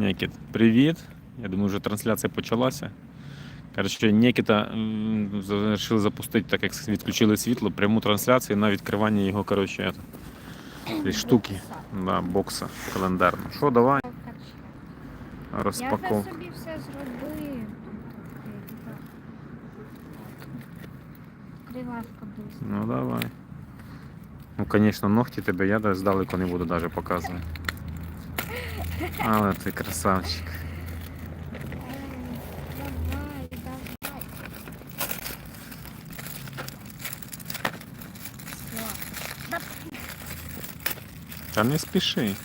Нікіт, привіт. Я думаю, вже трансляція почалася. Коротше, Нікіта вирішили запустити, так як відключили світло, пряму трансляцію на відкривання його коротше, штуки. Да, бокса календарного. Що, давай? Я вже собі все зробив. Кривашка близько. Ну давай. Ну, звісно, ногті тебе я здалеку не буду навіть показувати. Але ти красавчик. Давай, давай. Все. Та не спіши.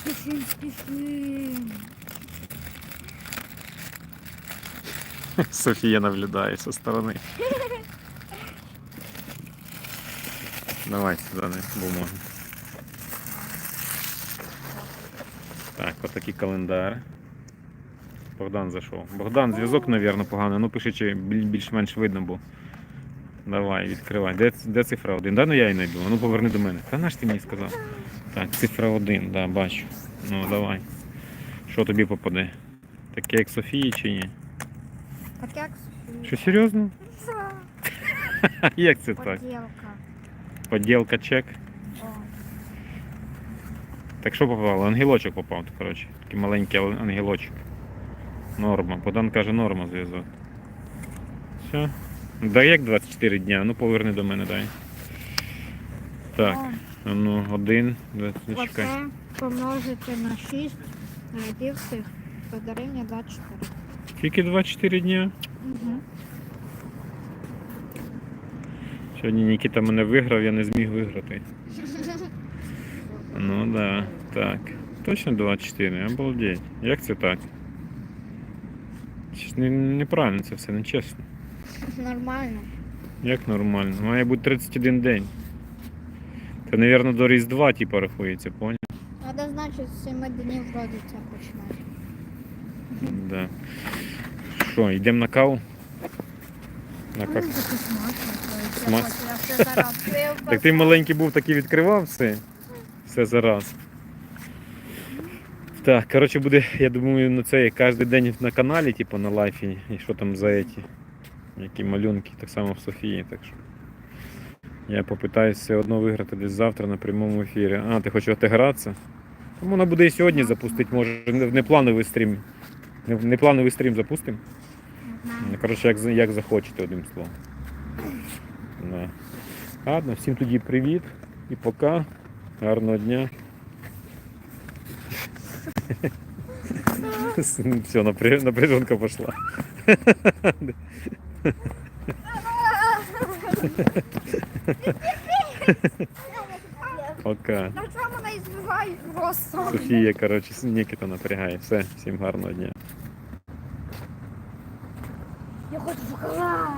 Спішим, спішим. Софія наблюдає зі сторони. Давай сюди не бо можна. Так, отакий календар. Богдан зайшов. Богдан, зв'язок, мабуть, поганий. Ну пиши, чи більш-менш видно, бо. Давай, відкривай. Де, де цифра 1? Да, ну я її знайду. Ну поверни до мене. Та наш ти мені сказав. Так, цифра 1, да, бачу. Ну давай. Що тобі попаде? Таке як Софії чи ні? Так як Софія? Що серйозно? Як це так? Поділка. Поділка чек. О. Так що попало? Ангелочок попав, коротше. Такий маленький ангелочок. Норма. Богдан каже, норма зв'язок. Все. Да як 24 дня? Ну поверни до мене, дай. Так, ну, один, два, чекай. Оце помножити на 6 радів цих то дорівнює 24. Тільки 24 дня. Угу. Сьогодні Нікіта мене виграв, я не зміг виграти. Ну да, так. Точно 24, обалдеть. Як це так? Не- Неправильно це все, нечесно. Нормально. Як нормально? Має бути 31 день. Це, мабуть, до Різдва, типу, рахується, поняв? Треба, значить, з 7 днів це починає. Да. Що, йдемо на каву? На Ну, каву. Смак- Так ти маленький був, так і відкривав все. Все зараз. Так, коротше, буде, я думаю, на це кожен день на каналі, типу на лайфі, і що там за еті, які малюнки, так само в Софії. Так що я попитаюсь все одно виграти десь завтра на прямому ефірі. А, ти хочеш отигратися? Тому вона буде і сьогодні запустити, може, не, плановий стрім. Не, плановий стрім запустимо. Коротше, як, як захочете, одним словом. Да. Ладно, всім тоді привіт і пока. Гарного дня. Все, напря- напряженка пошла. Пока. Ну чому і збивають просто? Все, всім гарного дня. Я хочу шоколад.